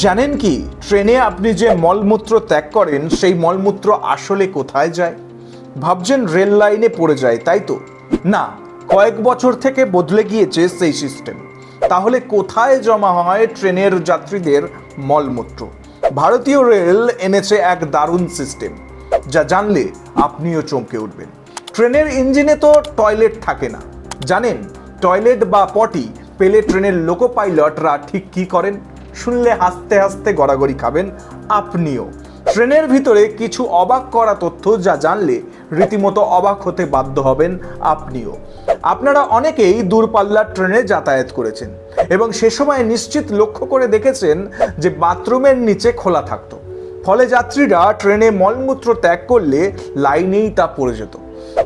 জানেন কি? ট্রেনে আপনি যে মলমূত্র ত্যাগ করেন, সেই মলমূত্র আসলে কোথায় যায়? ভাবছেন রেল লাইনে পড়ে যায়, তাই তো? না, কয়েক বছর থেকে বদলে গিয়েছে সেই সিস্টেম তাহলে কোথায় জমা হয় ট্রেনের যাত্রীদের মলমূত্র? ভারতীয় রেল এনেছে এক দারুণ সিস্টেম যা জানলে আপনিও চমকে উঠবেন। ট্রেনের ইঞ্জিনে তো টয়লেট থাকে না। জানেন, টয়লেট বা পটি পেলে ট্রেনের লোকো পাইলটরা ঠিক কি করেন? শুনলে হাসতে হাসতে গড়াগড়ি খাবেন আপনিও। ট্রেনের ভিতরে কিছু অবাক করা তথ্য যা জানলে রীতিমতো অবাক হতে বাধ্য হবেন আপনিও। আপনারা অনেকেই দূরপাল্লার ট্রেনে যাতায়াত করেছেন এবং সে সময় নিশ্চিত লক্ষ্য করে দেখেছেন যে বাথরুমের নিচে খোলা থাকতো। ফলে যাত্রীরা ট্রেনে মলমূত্র ত্যাগ করলে লাইনেই তা পড়ে যেত।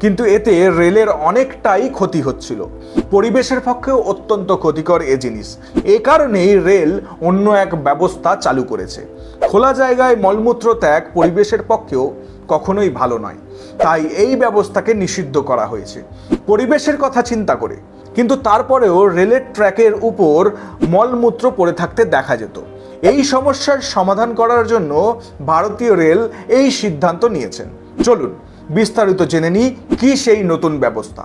কিন্তু এতে রেলের অনেকটাই ক্ষতি হচ্ছিল। পরিবেশের পক্ষেও অত্যন্ত ক্ষতিকর এ জিনিস। এ কারণেই রেল অন্য এক ব্যবস্থা চালু করেছে। খোলা জায়গায় মলমূত্র ত্যাগ পরিবেশের পক্ষেও কখনোই ভালো নয়। তাই এই ব্যবস্থাকে নিষিদ্ধ করা হয়েছে। পরিবেশের কথা চিন্তা করে। কিন্তু তারপরেও রেলের ট্র্যাকের উপর মলমূত্র পড়ে থাকতে দেখা যেত। এই সমস্যার সমাধান করার জন্য ভারতীয় রেল এই সিদ্ধান্ত নিয়েছেন। চলুন বিস্তারিত জেনে নিই কি সেই নতুন ব্যবস্থা।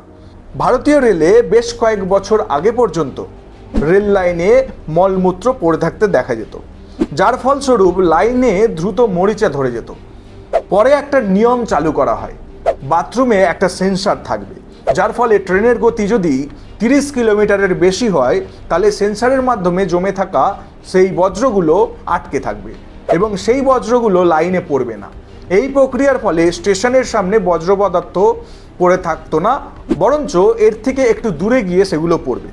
ভারতীয় রেলে বেশ কয়েক বছর আগে পর্যন্ত রেল লাইনে মলমূত্র পড়ে থাকতে দেখা যেত, যার ফলস্বরূপ লাইনে দ্রুত মরিচা ধরে যেত। পরে একটা নিয়ম চালু করা হয়, বাথরুমে একটা সেন্সার থাকবে, যার ফলে ট্রেনের গতি যদি তিরিশ কিলোমিটারের বেশি হয়, তাহলে সেন্সারের মাধ্যমে জমে থাকা সেই বজ্রগুলো আটকে থাকবে এবং সেই বজ্রগুলো লাইনে পড়বে না। এই প্রক্রিয়ার ফলে স্টেশনের সামনে বজ্র পদার্থ পড়ে থাকতো না, বরঞ্চ এর থেকে একটু দূরে গিয়ে সেগুলো পড়বে,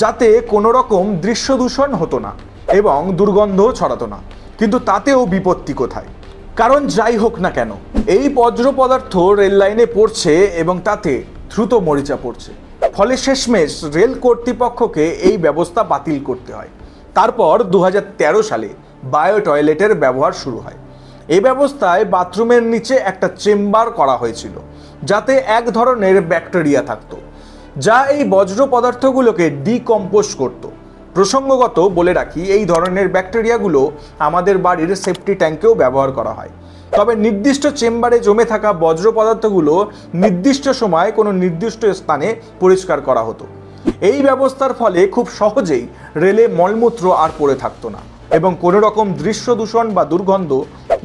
যাতে কোনো রকম দৃশ্য দূষণ হতো না এবং দুর্গন্ধ ছড়াতো না। কিন্তু তাতেও বিপত্তি কোথায়? কারণ যাই হোক না কেন, এই বজ্র পদার্থ রেল লাইনে পড়ছে এবং তাতে দ্রুত মরিচা পড়ছে। ফলে শেষমেশ রেল কর্তৃপক্ষকে এই ব্যবস্থা বাতিল করতে হয়। তারপর দু হাজার তেরো সালে বায়ো টয়লেটের ব্যবহার শুরু হয়। এই ব্যবস্থায় বাথরুমের নিচে একটা চেম্বার করা হয়েছিল, যাতে এক ধরনের ব্যাকটেরিয়া থাকতো, যা এই বজ্র পদার্থগুলোকে ডিকম্পোজ করত। প্রসঙ্গগত বলে রাখি, এই ধরনের ব্যাকটেরিয়াগুলো আমাদের বাড়ির সেফটি ট্যাঙ্কেও ব্যবহার করা হয়। তবে নির্দিষ্ট চেম্বারে জমে থাকা বজ্র পদার্থগুলো নির্দিষ্ট সময় কোনো নির্দিষ্ট স্থানে পরিষ্কার করা হতো। এই ব্যবস্থার ফলে খুব সহজেই রেলে মলমূত্র আর পড়ে থাকতো না। এবং কোনো রকম দৃশ্য দূষণ বা দুর্গন্ধ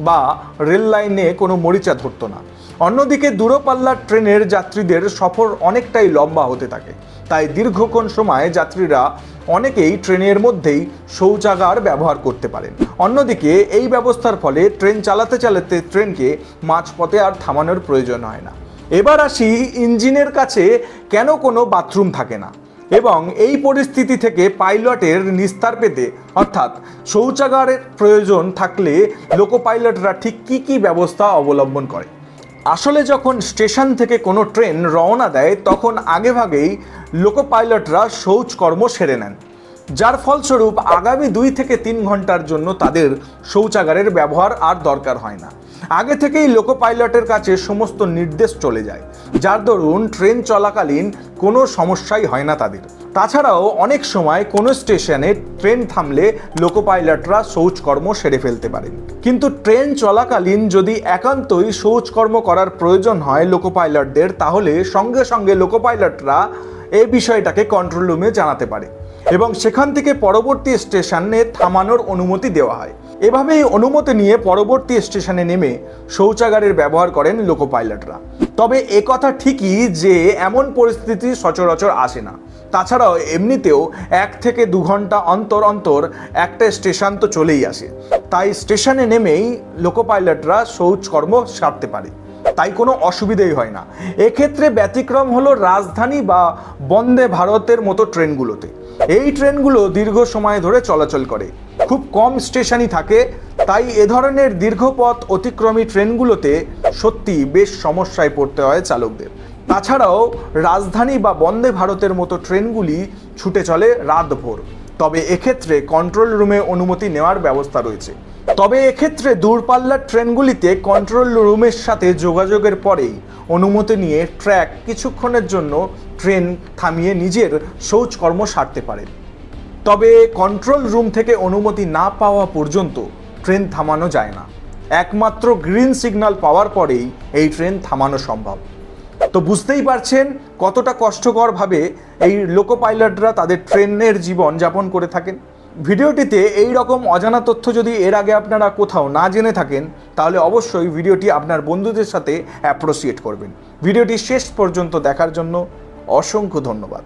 বা রেল লাইনে কোনো মরিচা ধরতো না। অন্যদিকে দূরপাল্লার ট্রেনের যাত্রীদের সফর অনেকটাই লম্বা হতে থাকে। তাই দীর্ঘক্ষণ সময় যাত্রীরা অনেকেই ট্রেনের মধ্যেই শৌচাগার ব্যবহার করতে পারেন। অন্যদিকে এই ব্যবস্থার ফলে ট্রেন চালাতে চালাতে ট্রেনকে মাঝপথে আর থামানোর প্রয়োজন হয় না। এবার আসি ইঞ্জিনের কাছে কেন কোনো বাথরুম থাকে না? এবং এই পরিস্থিতি থেকে পাইলটের নিস্তার পেতে, অর্থাৎ শৌচাগারের প্রয়োজন থাকলে লোকো পাইলটরা ঠিক কী কী ব্যবস্থা অবলম্বন করে? আসলে যখন স্টেশন থেকে কোনো ট্রেন রওনা দেয়, তখন আগেভাগেই লোকো পাইলটরা শৌচকর্ম সেরে নেন। যার ফলস্বরূপ আগামী দুই থেকে তিন ঘণ্টার জন্য তাদের শৌচাগারের ব্যবহার আর দরকার হয় না। আগে থেকেই লোকো পাইলটের কাছে সমস্ত নির্দেশ চলে যায়। যার দরুন ট্রেন চলাকালীন কোনো সমস্যাই হয় না তাদের। তাছাড়াও অনেক সময় কোনো স্টেশনে ট্রেন থামলে লোকো পাইলটরা শৌচকর্ম সেরে ফেলতে পারেন। কিন্তু ট্রেন চলাকালীন যদি একান্তই শৌচকর্ম করার প্রয়োজন হয় লোকো পাইলটদের, তাহলে সঙ্গে সঙ্গে লোকো পাইলটরা এই বিষয়টাকে কন্ট্রোল রুমে জানাতে পারে এবং সেখান থেকে পরবর্তী স্টেশনে থামানোর অনুমতি দেওয়া হয়। এভাবেই অনুমতি নিয়ে পরবর্তী স্টেশনে নেমে শৌচাগারের ব্যবহার করেন লোকো পাইলটরা তবে একথা ঠিকই যে এমন পরিস্থিতি সচরাচর আসে না। তাছাড়াও এমনিতেও এক থেকে দু ঘণ্টা অন্তর অন্তর একটা স্টেশন তো চলেই আসে। তাই স্টেশনে নেমেই লোকো পাইলটরা শৌচকর্ম সারতে পারে। তাই কোনো অসুবিধেই হয় না। এক্ষেত্রে ব্যতিক্রম হলো রাজধানী বা বন্দে ভারতের মতো ট্রেনগুলোতে। এই ট্রেনগুলো দীর্ঘ সময় ধরে চলাচল করে। খুব কম স্টেশনই থাকে। তাই এ ধরনের দীর্ঘপথ অতিক্রমী ট্রেনগুলোতে সত্যি বেশ সমস্যায় পড়তে হয় চালকদের। তাছাড়াও রাজধানী বা বন্দে ভারতের মতো ট্রেনগুলি ছুটে চলে রাতভর। তবে এক্ষেত্রে কন্ট্রোল রুমে অনুমতি নেওয়ার ব্যবস্থা রয়েছে। তবে এক্ষেত্রে দূরপাল্লার ট্রেনগুলিতে কন্ট্রোল রুমের সাথে যোগাযোগের পরেই অনুমতি নিয়ে ট্র্যাক কিছুক্ষণের জন্য ট্রেন থামিয়ে নিজের শৌচকর্ম সারতে পারেন তবে কন্ট্রোল রুম থেকে অনুমতি না পাওয়া পর্যন্ত ট্রেন থামানো যায় না। একমাত্র গ্রিন সিগন্যাল পাওয়ার পরেই এই ট্রেন থামানো সম্ভব। তো বুঝতেই পারছেন কতটা কষ্টকরভাবে এই লোকো পাইলটরা তাদের ট্রেনের জীবন যাপন করে থাকেন? ভিডিওটিতে এই রকম অজানা তথ্য যদি এর আগে আপনারা কোথাও না জেনে থাকেন, তাহলে অবশ্যই ভিডিওটি আপনার বন্ধুদের সাথে অ্যাপ্রোসিয়েট করবেন। ভিডিওটি শেষ পর্যন্ত দেখার জন্য অসংখ্য ধন্যবাদ।